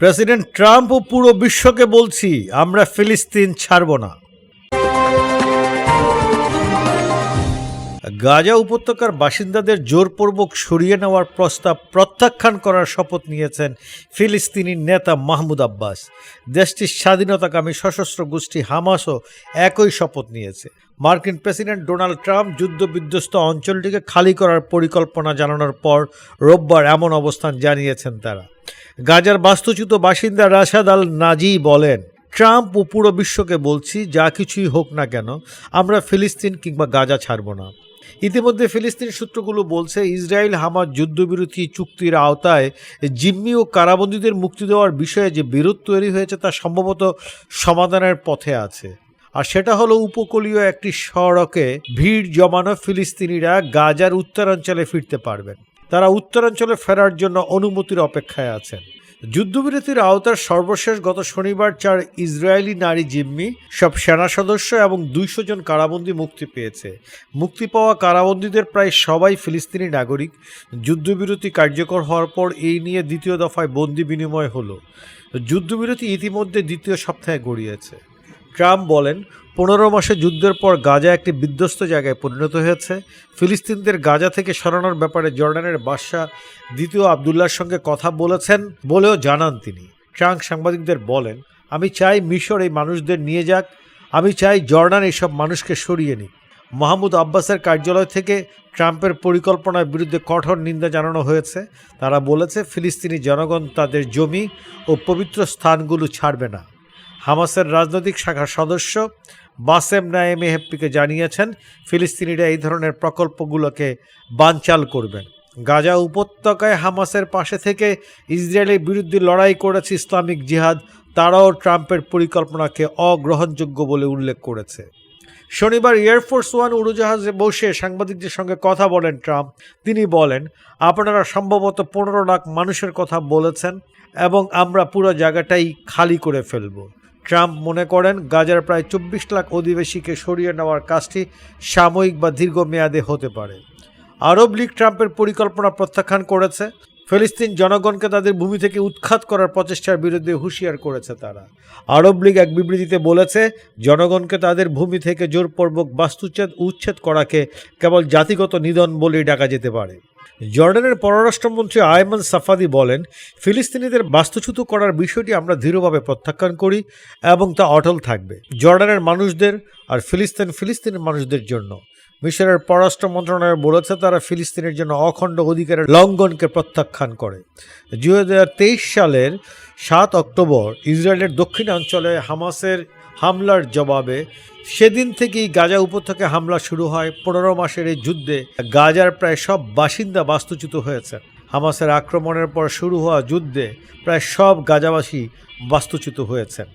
President Trump ও পুরো বিশ্বকে বলছি, আমরা ফিলিস্তিন ছাড়ব না। গাজা উপত্যকার বাসিন্দাদের জোরপূর্বক সরিয়ে নেওয়ার প্রস্তাব প্রত্যাখ্যান করার শপথ নিয়েছেন ফিলিস্তিনি নেতা মাহমুদ আব্বাস। দেশটির স্বাধীনতাকামী সশস্ত্র গোষ্ঠী হামাসও একই শপথ নিয়েছে। মার্কিন প্রেসিডেন্ট ডোনাল্ড ট্রাম্প যুদ্ধবিধ্বস্ত অঞ্চলটিকে খালি করার পরিকল্পনা জানানোর পর রোববার এমন অবস্থান জানিয়েছেন তারা। গাজার বাস্তুচ্যুত বাসিন্দা রাশাদ আল নাজি বলেন, ট্রাম্প ও পুরো বিশ্বকে বলছি, যা কিছুই হোক না কেন, আমরা ফিলিস্তিন কিংবা গাজা ছাড়ব না। ইতিমধ্যে ফিলিস্তিন সূত্রগুলো বলছে, ইসরায়েল হামাজ যুদ্ধবিরতি চুক্তির আওতায় জিম্মি ও কারাবন্দীদের মুক্তি দেওয়ার বিষয়ে যে বিরোধ তৈরি হয়েছে, তা সম্ভবত সমাধানের পথে আছে। আর সেটা হলো উপকূলীয় একটি সড়কে ভিড় জমানো ফিলিস্তিনিরা গাজার উত্তরাঞ্চলে ফিরতে পারবেন। তারা উত্তরাঞ্চলে ফেরার জন্য অনুমতির অপেক্ষায় আছেন। যুদ্ধবিরতির আওতার সর্বশেষ গত শনিবার চার ইসরায়েলি নারী জিম্মি, সব সেনা সদস্য এবং দুইশো জন কারাবন্দী মুক্তি পেয়েছে। মুক্তি পাওয়া কারাবন্দীদের প্রায় সবাই ফিলিস্তিনি নাগরিক। যুদ্ধবিরতি কার্যকর হওয়ার পর এই নিয়ে দ্বিতীয় দফায় বন্দি বিনিময় হলো। যুদ্ধবিরতি ইতিমধ্যে দ্বিতীয় সপ্তাহে গড়িয়েছে। ট্রাম্প বলেন, পনেরো মাসে যুদ্ধের পর গাজা একটি বিধ্বস্ত জায়গায় পরিণত হয়েছে। ফিলিস্তিনদের গাজা থেকে সরানোর ব্যাপারে জর্ডানের বাদশাহ দ্বিতীয় আবদুল্লার সঙ্গে কথা বলেছেন বলেও জানান তিনি। ট্রাম্প সাংবাদিকদের বলেন, আমি চাই মিশর এই মানুষদের নিয়ে যাক, আমি চাই জর্ডান এইসব মানুষকে সরিয়ে নিক। মাহমুদ আব্বাসের কার্যালয় থেকে ট্রাম্পের পরিকল্পনার বিরুদ্ধে কঠোর নিন্দা জানানো হয়েছে। তারা বলেছে, ফিলিস্তিনি জনগণ তাদের জমি ও পবিত্র স্থানগুলো ছাড়বে না। হামাসের রাজনৈতিক শাখার সদস্য বাসেম নায়েম হেপ্পিকে জানিয়েছেন, ফিলিস্তিনিরা এই ধরনের প্রকল্পগুলোকে বানচাল করবেন। গাজা উপত্যকায় হামাসের পাশে থেকে ইসরায়েলের বিরুদ্ধে লড়াই করেছে ইসলামিক জিহাদ, তারাও ট্রাম্পের পরিকল্পনাকে অগ্রহণযোগ্য বলে উল্লেখ করেছে। শনিবার এয়ারফোর্স ওয়ান উড়োজাহাজে বসে সাংবাদিকদের সঙ্গে কথা বলেন ট্রাম্প। তিনি বলেন, আপনারা সম্ভবত পনেরো লাখ মানুষের কথা বলেছেন এবং আমরা পুরো জায়গাটাই খালি করে ফেলব। ট্রাম্প মনে করেন গাজার প্রায় চব্বিশ লাখ অধিবাসীকে সরিয়ে নেওয়ার কাজটি সাময়িক বা দীর্ঘমেয়াদে হতে পারে। আরব লীগ ট্রাম্পের পরিকল্পনা প্রত্যাখ্যান করেছে। ফিলিস্তিন জনগণকে তাদের ভূমি থেকে উৎখাত করার প্রচেষ্টার বিরুদ্ধে হুঁশিয়ার করেছে তারা। আরব লীগ এক বিবৃতিতে বলেছে, জনগণকে তাদের ভূমি থেকে জোরপূর্বক বাস্তুচ্ছেদ, উচ্ছেদ করাকে কেবল জাতিগত নিধন বলেই ডাকা যেতে পারে। জর্ডানের পররাষ্ট্রমন্ত্রী আয়মান সাফাদি বলেন, ফিলিস্তিনিদের বাস্তুচ্যুত করার বিষয়টি আমরা দৃঢ়ভাবে প্রত্যাখ্যান করি এবং তা অটল থাকবে। জর্ডানের মানুষদের আর ফিলিস্তিন ফিলিস্তিনের মানুষদের জন্য। মিশরের পররাষ্ট্র মন্ত্রণালয় বলেছে, তারা ফিলিস্তিনের জন্য অখণ্ড অধিকারের লঙ্ঘনকে প্রত্যাখ্যান করে। দু হাজার তেইশ সালের সাত অক্টোবর ইসরায়েলের দক্ষিণাঞ্চলে হামাসের হামলার জবাবে সেদিন থেকেই গাজা উপত্যকায় হামলা শুরু হয়। পনেরো মাসের এই যুদ্ধে গাজার প্রায় সব বাসিন্দা বাস্তুচ্যুত হয়েছে। হামাসের আক্রমণের পর শুরু হওয়া যুদ্ধে প্রায় সব গাজাবাসী বাস্তুচ্যুত হয়েছেন